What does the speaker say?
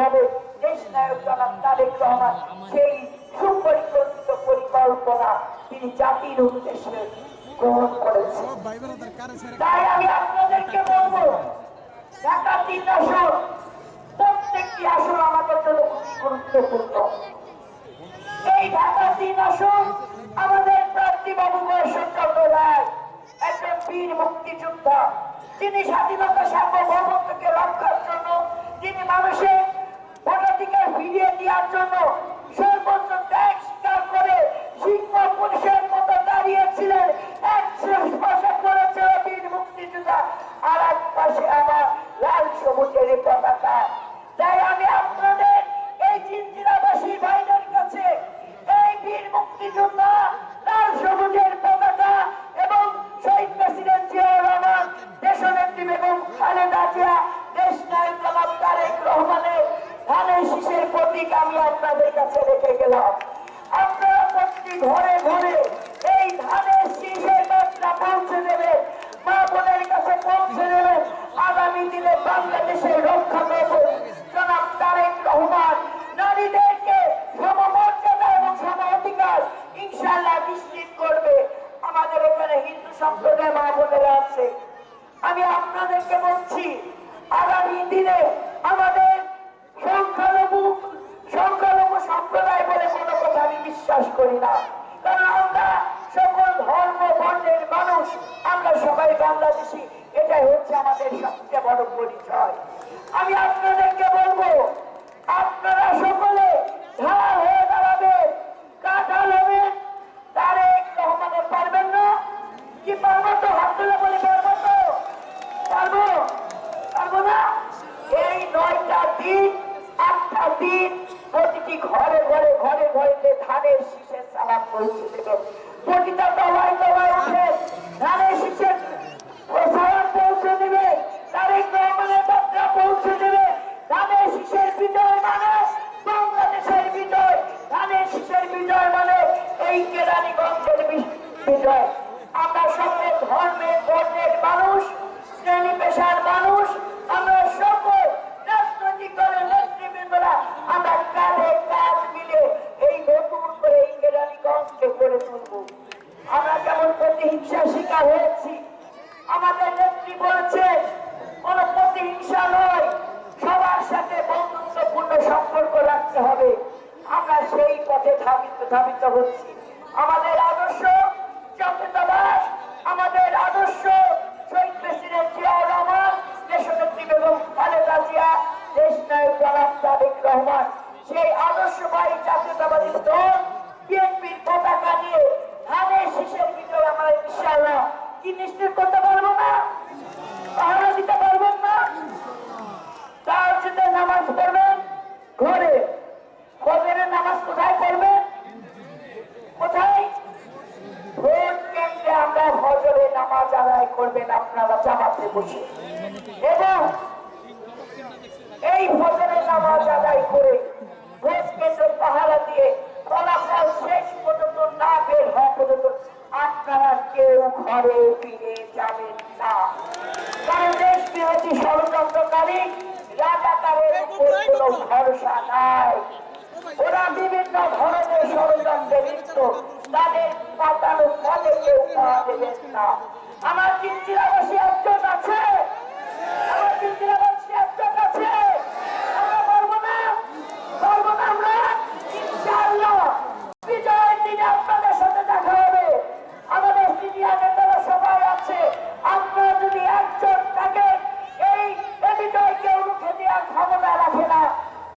ভাবে দেশ নায়ক জনাব তারেক রহমান সেই সুপরিকল্পিত পরিকল্পনা তিনি জাতির উদ্দেশ্যে গ্রহণ করেছেন। তাই আমি আপনাদেরকে বলব ঢাকা তিন আসন প্রত্যেকটি আসন আমাদের জন্য খুবই গুরুত্বপূর্ণ। এই ঢাকা তিন আসন আমাদের প্রার্থী বাবু বয়সচন্দ্র রায় একজন বীর মুক্তিযোদ্ধা তিনি স্বাধীনতা সার্বভৌমত্বকে রক্ষার জন্য তিনি মানুষের ভোটাধিকার ফিরিয়ে দেওয়ার জন্য এক করেছে বীর মুক্তিযোদ্ধা, আর এক পাশে আমার লাল পতাকা। আমি আপনাদের এই জিনজিরাবাসী ভাইদের কাছে এই বীর মুক্তিযোদ্ধা প্রতীক আমি আপনাদের কাছে রেখে গেলাম। আপনারা প্রতি ঘরে ঘরে এই ধানের শীষের পৌঁছে মা বোনের কাছে পৌঁছে আগামী দিনে বাংলাদেশের রক্ষা জনাব তারেক রহমান, নারীদেরকে সমমর্যাদা এবং সম অধিকার ইনশাল্লাহ নিশ্চিত করবে। আমাদের এখানে হিন্দু সম্প্রদায় মা বোনেরা আছে। আমি আপনাদেরকে বলছি, আগামী দিনে আমাদের করি না। কারণ আমরা সকল ধর্ম বর্ণের মানুষ। আমরা সবাই বাংলাদেশি। এটাই হচ্ছে আমাদের সবচেয়ে বড় পরিচয়। আমি আপনাদেরকে বলব, আপনারা সকলে ঢাল হয়ে দাঁড়াবেন তারেক রহমানের পারবেন না? কি পারব তো? হাত তুলে বলি পারব তো? পারব? পারব না? এই নয়টা দিন, আটটা দিন ঘরে ঘরে ঘরে ঘরে ধানের শীষের সালাম পৌঁছে দেবে প্রতিটা প্রতিহিংসার শিকার হয়েছি। আমাদের নেত্রী বলেছেন কোন প্রতিহিংসা নয়, সবার সাথে বন্ধুত্বপূর্ণ সম্পর্ক রাখতে হবে। আমরা সেই পথে ধাবিত ধাবিত হচ্ছি। আমাদের আদর্শ জাতীয়তাবাদ আমাদের আদর্শ শহীদ প্রেসিডেন্ট জিয়াউর রহমান, দেশনেত্রী বেগম খালেদা জিয়া দেশ নায়ক রহমান। সেই আদর্শবাহী জাতীয়তাবাদী দল বিএনপির ভিতরে ইনশাআল্লাহ। কি নিশ্চিত করতে পারব না? পাহারা দিতে পারবেন না? তার সাথে নামাজ পড়বেন, ঘরে। ফজরের নামাজ কোথায় পড়বেন? কোথায়? ভোট কেন্দ্রে আমরা ফজরে নামাজ আদায় করবেন আপনারা জামাতে বসে। এবং এই ফজরে নামাজ আদায় করে ভোট কেন্দ্র পাহারা দিয়ে ফলাফল শেষ পর্যন্ত না বের হওয়া পর্যন্ত আপনারা কেউ ঘরে ফিরে যাবেন না। কারণ দেশ বিরোধী ষড়যন্ত্রকারী রাজাকারের কোনো ভরসা নাই। ওরা বিভিন্ন ধরনের ষড়যন্ত্রে লিপ্ত। তাদের পাতানো ফলে কেউ পাওয়া দেবেন না। আমার চিন্তিরাবাসী একজন আছে। আমার চিন্তিরাবাসী